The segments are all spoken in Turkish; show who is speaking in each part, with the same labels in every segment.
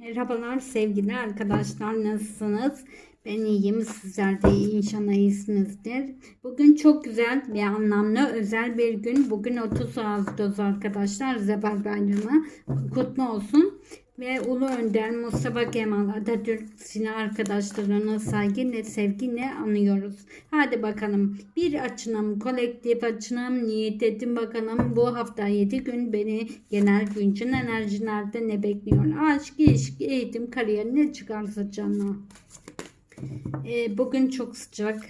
Speaker 1: Merhabalar sevgili arkadaşlar nasılsınız? Ben iyiyim sizler de inşallah iyisinizdir. Bugün çok güzel ve anlamlı özel bir gün. Bugün 30 Ağustos arkadaşlar Zebel Bayramı kutlu olsun. Ve Ulu Önder Mustafa Kemal Atatürk silah arkadaşlarına saygı sevgiyle anıyoruz. Hadi bakalım bir açınım kolektif açınım niyet ettim bakalım bu hafta 7 gün beni genel güncel enerjilerde ne bekliyor? Aşk, ilişki, eğitim, kariyer ne çıkarsa canına. Ee, bugün çok sıcak.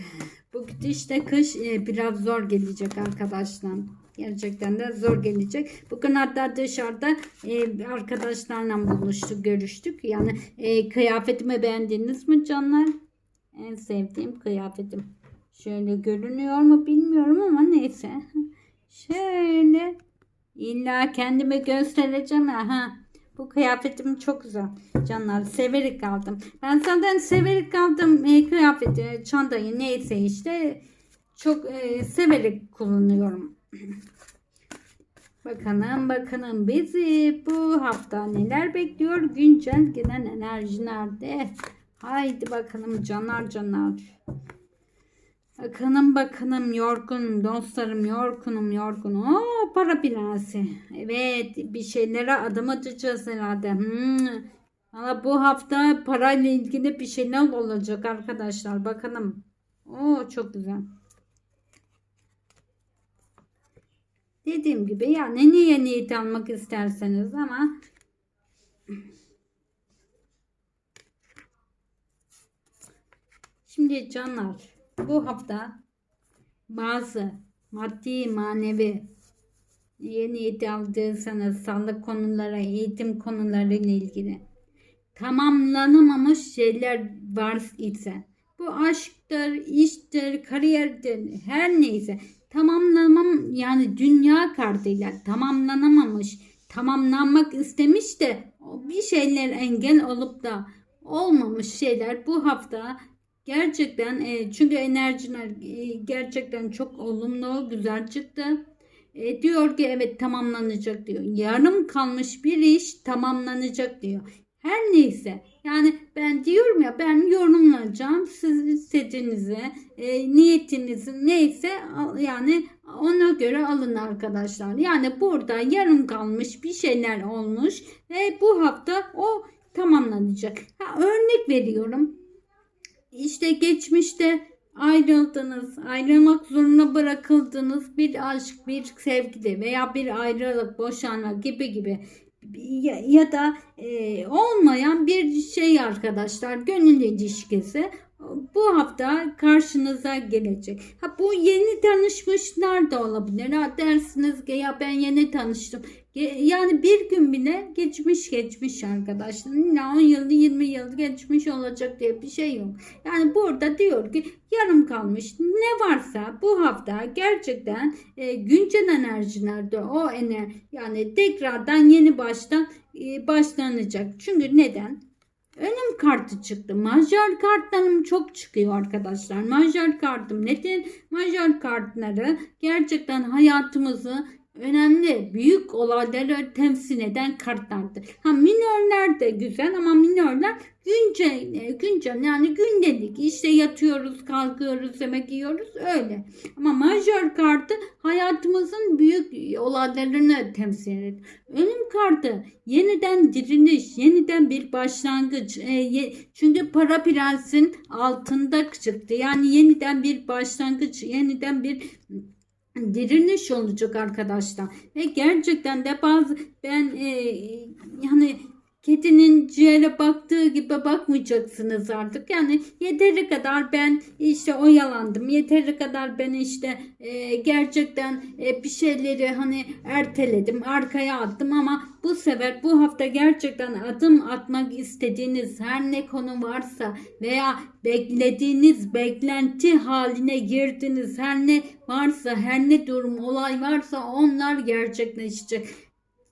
Speaker 1: Bu işte kış e, biraz zor gelecek arkadaşlar. Gerçekten de zor gelecek. Bugün hatta dışarıda e, arkadaşlarla buluştuk, görüştük. Yani e, kıyafetimi beğendiniz mi canlar? En sevdiğim kıyafetim. Şöyle görünüyor mu bilmiyorum ama neyse. Şöyle illa kendime göstereceğim. Aha. Bu kıyafetim çok güzel. Canlar severek aldım. Ben zaten severek aldım e, kıyafeti, çantayı neyse işte çok e, severek kullanıyorum. bakalım bakalım bizi bu hafta neler bekliyor? Güncel gelen enerji nerede? Haydi bakalım canlar canlar. Bakalım bakalım yorgunum dostlarım yorgunum yorgunum. Oo, para prensi. Evet bir şeylere adım atacağız herhalde. Hmm. Valla bu hafta parayla ilgili bir şeyler olacak arkadaşlar. Bakalım. Oo çok güzel. Dediğim gibi yani niye niyet almak isterseniz ama Şimdi canlar bu hafta bazı maddi manevi yeni niyet aldıysanız sağlık konuları, eğitim konuları ile ilgili tamamlanamamış şeyler var ise bu aşktır, iştir, kariyerdir, her neyse tamamlamam yani dünya kartıyla tamamlanamamış, tamamlanmak istemiş de bir şeyler engel olup da olmamış şeyler bu hafta gerçekten e, çünkü enerjiler e, gerçekten çok olumlu, güzel çıktı. E, diyor ki evet tamamlanacak diyor. Yarım kalmış bir iş tamamlanacak diyor. Her neyse yani ben diyorum ya ben yorumlayacağım siz istediğinizi e, niyetinizi neyse yani ona göre alın arkadaşlar. Yani burada yarım kalmış bir şeyler olmuş ve bu hafta o tamamlanacak. Ha, örnek veriyorum. İşte geçmişte ayrıldınız, ayrılmak zorunda bırakıldınız bir aşk, bir sevgide veya bir ayrılık, boşanma gibi gibi ya, ya da e, olmayan bir şey arkadaşlar. Gönül ilişkisi bu hafta karşınıza gelecek. Ha bu yeni tanışmışlar da olabilir. Ha dersiniz ki ya ben yeni tanıştım. Yani bir gün bile geçmiş geçmiş arkadaşlar. Yine 10 yıl 20 yıl geçmiş olacak diye bir şey yok. Yani burada diyor ki yarım kalmış ne varsa bu hafta gerçekten e, güncel enerjilerde o ener yani tekrardan yeni baştan e, başlanacak. Çünkü neden? Önüm kartı çıktı. Majör kartlarım çok çıkıyor arkadaşlar. Majör kartım nedir? Majör kartları gerçekten hayatımızı önemli büyük olayları temsil eden kartlardır. Ha minörler de güzel ama minörler güncel, güncel yani gündelik işte yatıyoruz kalkıyoruz yemek yiyoruz öyle. Ama majör kartı hayatımızın büyük olaylarını temsil eder. Ölüm kartı yeniden diriliş, yeniden bir başlangıç. E, ye, çünkü para prensin altında çıktı. Yani yeniden bir başlangıç, yeniden bir diriliş olacak arkadaşlar. Ve gerçekten de bazı ben e, yani kedinin ciğere baktığı gibi bakmayacaksınız artık. Yani yeteri kadar ben işte oyalandım. Yeteri kadar ben işte e, gerçekten e, bir şeyleri hani erteledim. Arkaya attım ama bu sefer bu hafta gerçekten adım atmak istediğiniz her ne konu varsa veya beklediğiniz beklenti haline girdiniz her ne varsa her ne durum olay varsa onlar gerçekleşecek.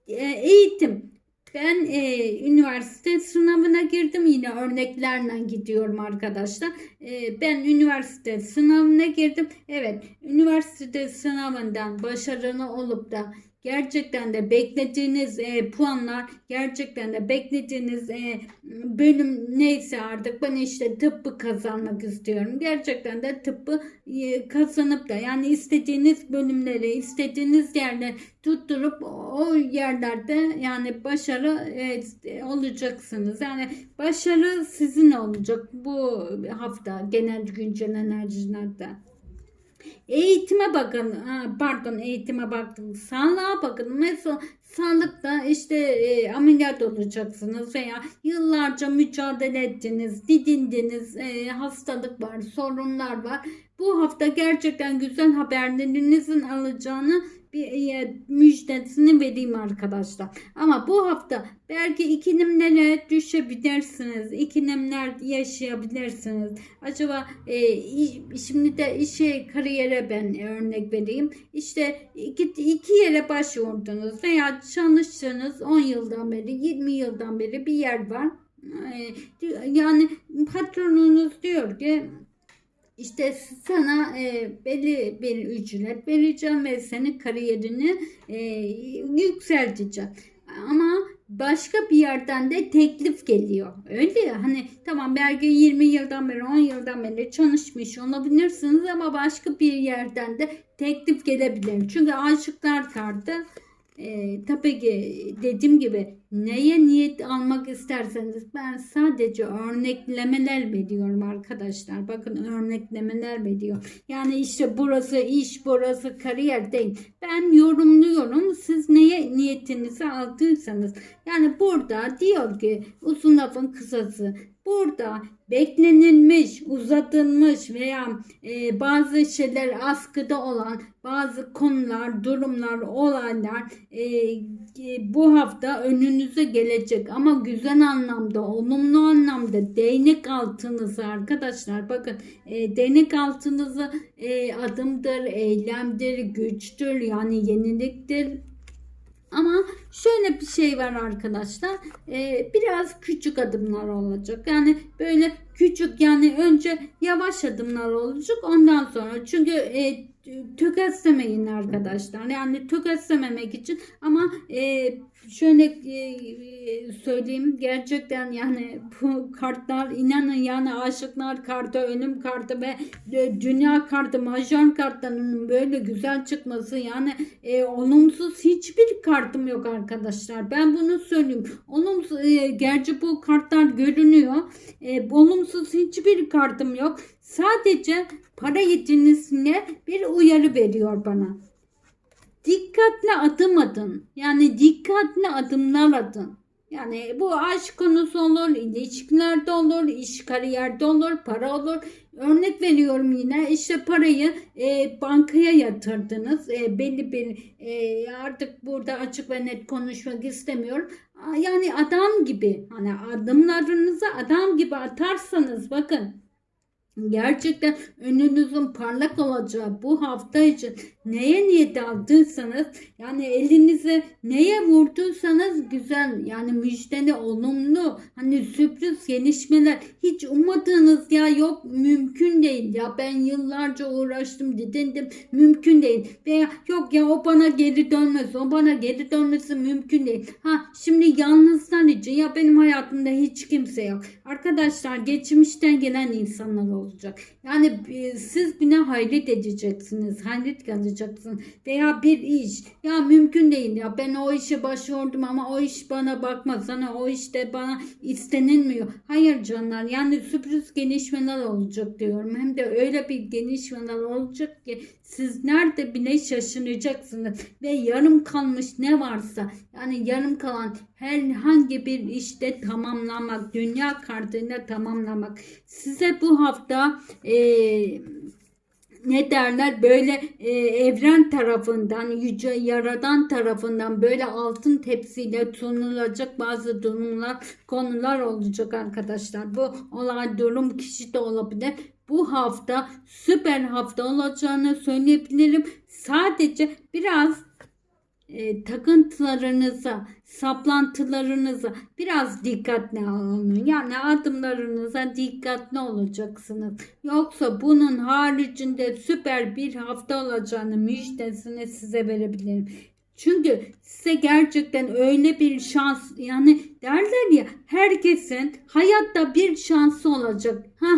Speaker 1: E, eğitim ben e, üniversite sınavına girdim. Yine örneklerle gidiyorum arkadaşlar. E, ben üniversite sınavına girdim. Evet, üniversite sınavından başarılı olup da gerçekten de beklediğiniz e, puanlar gerçekten de beklediğiniz e, bölüm neyse artık ben işte tıbbı kazanmak istiyorum. Gerçekten de tıbbı e, kazanıp da yani istediğiniz bölümleri istediğiniz yerler tutturup o yerlerde yani başarı e, olacaksınız. Yani başarı sizin olacak bu hafta genel güncel enerjilerde. Eğitime bakın, pardon eğitime baktım. Sağlığa bakın. Mesela sağlıkta işte e, ameliyat olacaksınız veya yıllarca mücadele ettiniz, didindiniz, e, hastalık var, sorunlar var. Bu hafta gerçekten güzel haberlerinizin alacağını bir e, müjdesini vereyim arkadaşlar. Ama bu hafta belki ikilimlere düşebilirsiniz. İkilimler yaşayabilirsiniz. Acaba e, şimdi de işe kariyere ben örnek vereyim. İşte iki, iki yere başvurdunuz veya çalıştığınız 10 yıldan beri 20 yıldan beri bir yer var. E, yani patronunuz diyor ki işte sana e, belli bir ücret vereceğim ve senin kariyerini e, yükselteceğim. Ama başka bir yerden de teklif geliyor. Öyle ya hani tamam belki 20 yıldan beri 10 yıldan beri çalışmış olabilirsiniz ama başka bir yerden de teklif gelebilir. Çünkü aşıklar kartı e, tabii ki dediğim gibi neye niyet almak isterseniz ben sadece örneklemeler veriyorum arkadaşlar. Bakın örneklemeler veriyorum. Yani işte burası iş, burası kariyer değil. Ben yorumluyorum. Siz neye niyetinizi aldıysanız. Yani burada diyor ki uzun lafın kısası. Burada beklenilmiş, uzatılmış veya e, bazı şeyler askıda olan bazı konular, durumlar, olaylar e, e, bu hafta önünüze gelecek ama güzel anlamda, olumlu anlamda değnek altınızı arkadaşlar bakın e, değnek altınızı e, adımdır, eylemdir, güçtür yani yeniliktir. Ama şöyle bir şey var arkadaşlar. Ee, biraz küçük adımlar olacak. Yani böyle küçük yani önce yavaş adımlar olacak ondan sonra. Çünkü e, tökezlemeyin arkadaşlar. Yani tökezlememek için ama e, şöyle e, söyleyeyim gerçekten yani bu kartlar inanın yani aşıklar kartı, ölüm kartı ve e, dünya kartı, majör kartlarının böyle güzel çıkması yani e, olumsuz hiçbir kartım yok arkadaşlar. Ben bunu söyleyeyim. Olumsuz e, gerçi bu kartlar görünüyor. E, olumsuz hiçbir kartım yok. Sadece para yetinisine bir uyarı veriyor bana. Dikkatli adım atın. Yani dikkatli adımlar atın. Yani bu aşk konusu olur, ilişkilerde olur, iş kariyerde olur, para olur. Örnek veriyorum yine işte parayı e, bankaya yatırdınız. E, belli bir e, artık burada açık ve net konuşmak istemiyorum. Yani adam gibi hani adımlarınızı adam gibi atarsanız bakın gerçekten önünüzün parlak olacağı bu hafta için neye niyet aldıysanız yani elinize neye vurduysanız güzel yani müjdeli olumlu hani sürpriz gelişmeler hiç ummadığınız ya yok mümkün değil. Ya ben yıllarca uğraştım didindim mümkün değil. Veya yok ya o bana geri dönmez o bana geri dönmesi mümkün değil. Ha şimdi yalnızlar için ya benim hayatımda hiç kimse yok. Arkadaşlar geçmişten gelen insanlar olacak. Yani e, siz buna hayret edeceksiniz hayret kalacaksınız veya bir iş ya mümkün değil ya ben o işe başvurdum ama o iş bana bakmaz hani o işte bana istenilmiyor. Hayır canlar yani sürpriz gelişmeler olacak diyorum. Hem de öyle bir gelişmeler olacak ki siz nerede bile şaşıracaksınız. Ve yarım kalmış ne varsa yani yarım kalan herhangi bir işte tamamlamak dünya kartıyla tamamlamak size bu hafta eee ne derler böyle e, evren tarafından yüce yaradan tarafından böyle altın tepsiyle sunulacak bazı durumlar konular olacak arkadaşlar. Bu olay durum kişi de olabilir. Bu hafta süper hafta olacağını söyleyebilirim. Sadece biraz e, takıntılarınıza, saplantılarınıza biraz dikkatli olun. Yani adımlarınıza dikkatli olacaksınız. Yoksa bunun haricinde süper bir hafta olacağını müjdesini size verebilirim. Çünkü size gerçekten öyle bir şans yani derler ya herkesin hayatta bir şansı olacak. Ha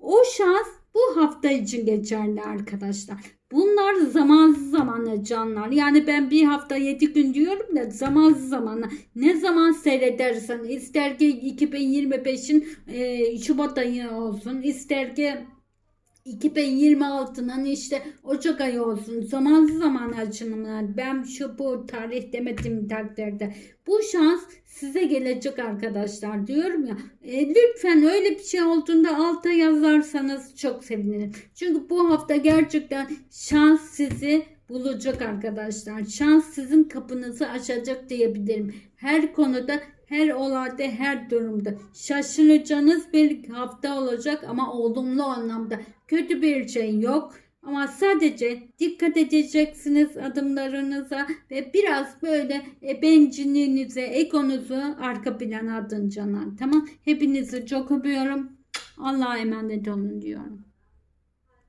Speaker 1: o şans bu hafta için geçerli arkadaşlar. Bunlar zamansız zamanla canlar. Yani ben bir hafta yedi gün diyorum da zamansız zamanla. Ne zaman seyredersen ister ki 2025'in e, Şubat ayı olsun ister ki 2026'nın işte Ocak ayı olsun. Zamansız zaman açılımlar ben şu bu tarih demedim takdirde. Bu şans size gelecek arkadaşlar diyorum ya. E, lütfen öyle bir şey olduğunda alta yazarsanız çok sevinirim. Çünkü bu hafta gerçekten şans sizi bulacak arkadaşlar. Şans sizin kapınızı açacak diyebilirim. Her konuda her olayda, her durumda şaşıracağınız bir hafta olacak ama olumlu anlamda kötü bir şey yok. Ama sadece dikkat edeceksiniz adımlarınıza ve biraz böyle e, bencilliğinize, egonuzu arka plana atın canlar. Tamam. Hepinizi çok öpüyorum. Allah'a emanet olun diyorum.